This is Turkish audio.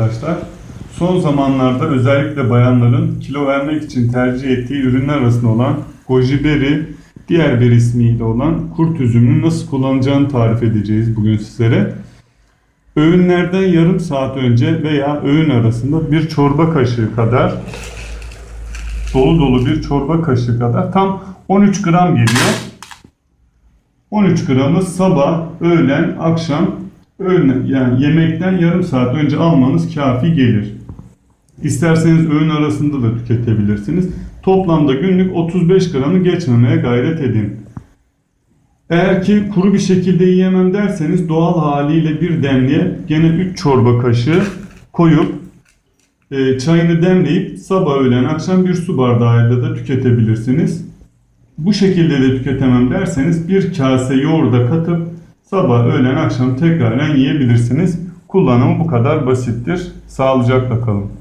arkadaşlar. Son zamanlarda özellikle bayanların kilo vermek için tercih ettiği ürünler arasında olan goji berry, diğer bir ismiyle olan kurt üzümünü nasıl kullanacağını tarif edeceğiz bugün sizlere. Öğünlerden yarım saat önce veya öğün arasında bir çorba kaşığı kadar dolu dolu bir çorba kaşığı kadar tam 13 gram geliyor. 13 gramı sabah, öğlen, akşam öğlen yani yemekten yarım saat önce almanız kafi gelir. İsterseniz öğün arasında da tüketebilirsiniz. Toplamda günlük 35 gramı geçmemeye gayret edin. Eğer ki kuru bir şekilde yiyemem derseniz doğal haliyle bir demliğe gene 3 çorba kaşığı koyup e, çayını demleyip sabah öğlen akşam bir su bardağıyla da tüketebilirsiniz. Bu şekilde de tüketemem derseniz bir kase yoğurda katıp sabah öğlen akşam tekraren yiyebilirsiniz. Kullanımı bu kadar basittir. Sağlıcakla kalın.